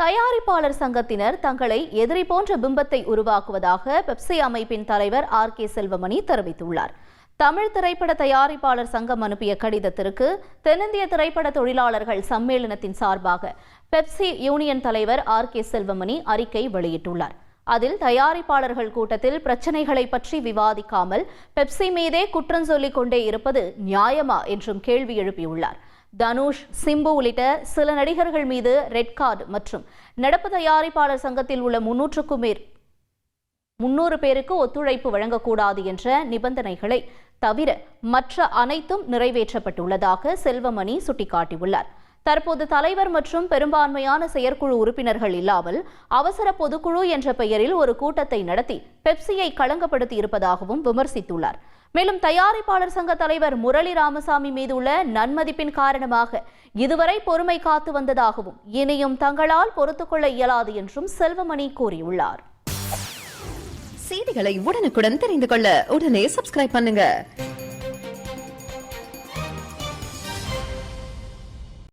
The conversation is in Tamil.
தயாரிப்பாளர் சங்கத்தினர் தங்களை எதிரி போன்ற பிம்பத்தை உருவாக்குவதாக பெப்சி அமைப்பின் தலைவர் ஆர் கே செல்வமணி தெரிவித்துள்ளார். தமிழ் திரைப்பட தயாரிப்பாளர் சங்கம் அனுப்பிய கடிதத்திற்கு தென்னிந்திய திரைப்பட தொழிலாளர்கள் சம்மேளனத்தின் சார்பாக பெப்சி யூனியன் தலைவர் ஆர் கே செல்வமணி அறிக்கை வெளியிட்டுள்ளார். அதில் தயாரிப்பாளர்கள் கூட்டத்தில் பிரச்சனைகளை பற்றி விவாதிக்காமல் பெப்சி மீதே குற்றம் சொல்லிக் கொண்டே இருப்பது நியாயமா என்றும் கேள்வி எழுப்பியுள்ளார். தனுஷ் சிம்பு உள்ளிட்ட சில நடிகர்கள் மீது ரெட் கார்டு மற்றும் நடப்பு தயாரிப்பாளர் சங்கத்தில் உள்ள முன்னூற்றுக்கும் மேற் முன்னூறு பேருக்கு ஒத்துழைப்பு வழங்கக்கூடாது என்ற நிபந்தனைகளை தவிர மற்ற அனைத்தும் நிறைவேற்றப்பட்டுள்ளதாக செல்வமணி சுட்டிக்காட்டியுள்ளார். தற்போது தலைவர் மற்றும் பெரும்பான்மையான செயற்குழு உறுப்பினர்கள் இல்லாமல் அவசர பொதுக்குழு என்ற பெயரில் ஒரு கூட்டத்தை நடத்தி பெப்சியை களங்கப்படுத்தி இருப்பதாகவும் விமர்சித்துள்ளார். மேலும் தயாரிப்பாளர் சங்க தலைவர் முரளி ராமசாமி மீது உள்ள நன்மதிப்பின் காரணமாக இதுவரை பொறுமை காத்து வந்ததாகவும் இனியும் தங்களால் பொறுத்துக்கொள்ள இயலாது என்றும் செல்வமணி கூறியுள்ளார். செய்திகளை உடனுக்குடன் தெரிந்து கொள்ள உடனே சப்ஸ்கிரைப் பண்ணுங்க.